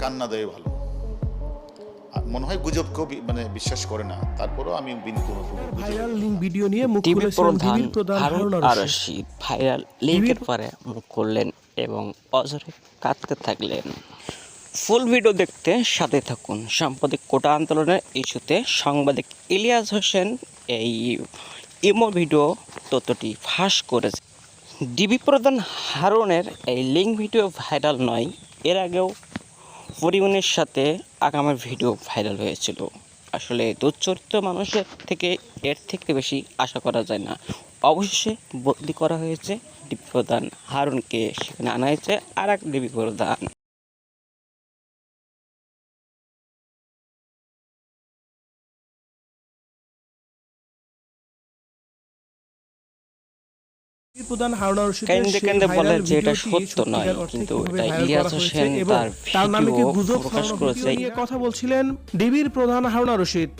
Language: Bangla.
কান্না দেয় ভালো। মনে হয় গুজবকেও বি- মানে বিশ্বাস করে না। তারপরেও আমি বিনীত ভাইরাল লিঙ্ক ভিডিও নিয়ে মুখ প্রধান ডিবির প্রধান হারুন হারুন আর আর রশিদ ভাইরাল লিঙ্কের পরে মুখ করলেন এবং অজরে কাঁদতে থাকলেন। ফুল ভিডিও দেখতে সাথে থাকুন। সাম্প্রতিক কোটা আন্দোলনের ইস্যুতে সাংবাদিক ইলিয়াস হোসেন এই ইমো ভিডিও তথ্যটি ফাঁস করেছে। ডিবি প্রধান হারুনের এই লিঙ্ক ভিডিও ভাইরাল নয়। এর আগেও পরিমাণের সাথে আগামের ভিডিও ভাইরাল হয়েছিল। আসলে দুশ্চরিত্র মানুষের থেকে এর থেকে বেশি আশা করা যায় না। অবশেষে বদলি করা হয়েছে ডিবি প্রধান হারুনকে। সেখানে আনা হয়েছে আর এক ডিবি প্রধান প্রধান হারুনা রশিদের কেন্দ্রে বলে যে এটা সত্য নয়, কিন্তু এটা ইলিয়াস হোসেন তার নামে কি গুজব প্রকাশ করেছে। কথা বলছিলেন ডিবির প্রধান হারুনা রশিদ